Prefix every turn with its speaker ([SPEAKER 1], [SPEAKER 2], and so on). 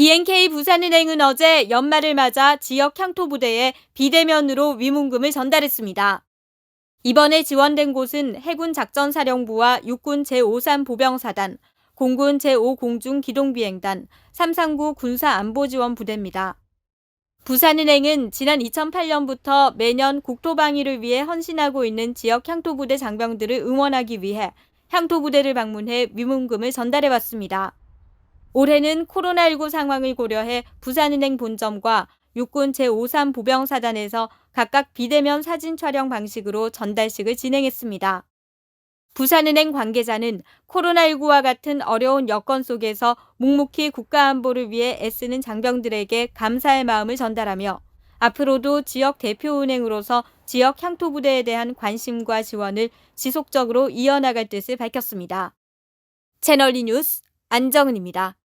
[SPEAKER 1] BNK 부산은행은 어제 연말을 맞아 지역 향토 부대에 비대면으로 위문금을 전달했습니다. 이번에 지원된 곳은 해군 작전사령부와 육군 제53 보병사단, 공군 제5공중 기동비행단, 삼상부 군사안보지원 부대입니다. 부산은행은 지난 2008년부터 매년 국토방위를 위해 헌신하고 있는 지역 향토부대 장병들을 응원하기 위해 향토 부대를 방문해 위문금을 전달해왔습니다. 올해는 코로나19 상황을 고려해 부산은행 본점과 육군 제53 보병사단에서 각각 비대면 사진 촬영 방식으로 전달식을 진행했습니다. 부산은행 관계자는 코로나19와 같은 어려운 여건 속에서 묵묵히 국가안보를 위해 애쓰는 장병들에게 감사의 마음을 전달하며 앞으로도 지역 대표은행으로서 지역 향토부대에 대한 관심과 지원을 지속적으로 이어나갈 뜻을 밝혔습니다. 채널리 뉴스 안정은입니다.